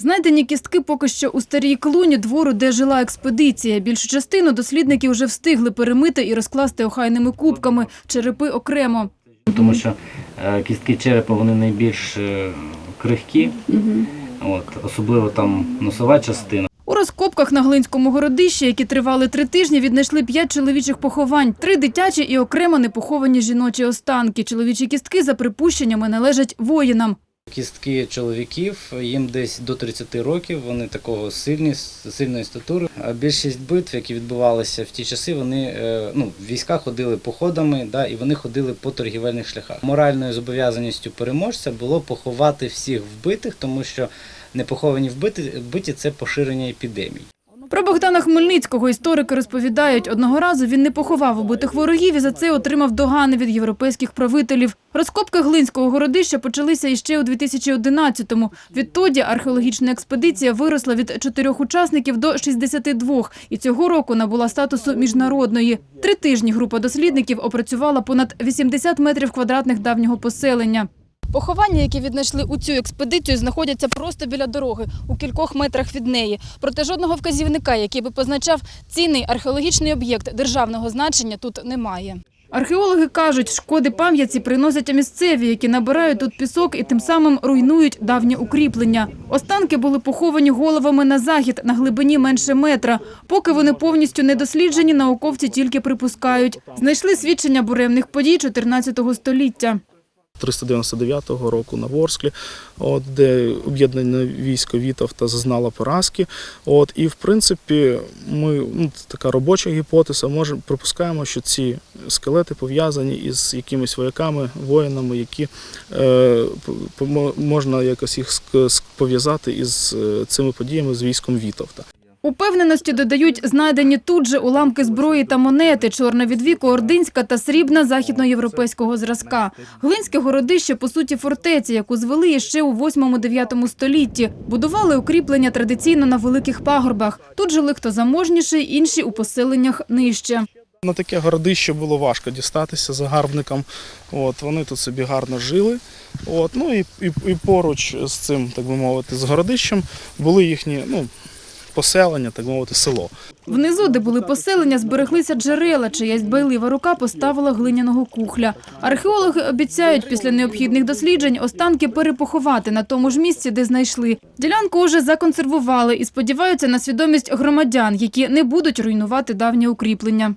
Знайдені кістки поки що у старій клуні двору, де жила експедиція. Більшу частину дослідники вже встигли перемити і розкласти охайними кубками, черепи окремо. Тому що е, кістки черепа вони найбільш е, крихкі, от, особливо там носова частина. У розкопках на Глинському городищі, які тривали три тижні, віднайшли п'ять чоловічих поховань, три дитячі і окремо непоховані жіночі останки. Чоловічі кістки, за припущеннями, належать воїнам. Кістки чоловіків, їм десь до 30 років, вони такого сильні, сильної статури. А більшість битв, які відбувалися в ті часи, вони е, ну, війська ходили походами, да, і вони ходили по торгівельних шляхах. Моральною зобов'язаністю переможця було поховати всіх вбитих, тому що непоховані вбиті, вбиті це поширення епідемій. Про Богдана Хмельницького історики розповідають, одного разу він не поховав убитих ворогів і за це отримав догани від європейських правителів. Розкопки Глинського городища почалися іще у 2011-му. Відтоді археологічна експедиція виросла від чотирьох учасників до 62 і цього року набула статусу міжнародної. Три тижні група дослідників опрацювала понад 80 метрів квадратних давнього поселення. Поховання, які віднайшли у цю експедицію, знаходяться просто біля дороги, у кількох метрах від неї. Проте жодного вказівника, який би позначав цінний археологічний об'єкт державного значення, тут немає. Археологи кажуть, шкоди пам'ятці приносять місцеві, які набирають тут пісок і тим самим руйнують давнє укріплення. Останки були поховані головами на захід на глибині менше метра. Поки вони повністю не досліджені, науковці тільки припускають. Знайшли свідчення буремних подій 14 століття. 399 року на Ворсклі, от, де об'єднане військо Вітовта зазнало поразки. От, і в принципі, ми ну, така робоча гіпотеза. Може, припускаємо, що ці скелети пов'язані із якимись вояками, воїнами, які е, можна якось їх пов'язати із е, цими подіями з військом Вітовта. Упевненості додають знайдені тут же уламки зброї та монети, чорна від віку, ординська та срібна західноєвропейського зразка. Глинське городище, по суті, фортеця, яку звели ще у 8-9 столітті. Будували укріплення традиційно на великих пагорбах. Тут жили хто заможніший, інші у поселеннях нижче. На таке городище було важко дістатися загарбникам. От, вони тут собі гарно жили. От, ну і, і, і поруч з цим, так би мовити, з городищем були їхні ну, поселення, так мовити, село. Внизу, де були поселення, збереглися джерела, чиясь байлива рука поставила глиняного кухля. Археологи обіцяють після необхідних досліджень останки перепоховати на тому ж місці, де знайшли. Ділянку уже законсервували і сподіваються на свідомість громадян, які не будуть руйнувати давнє укріплення.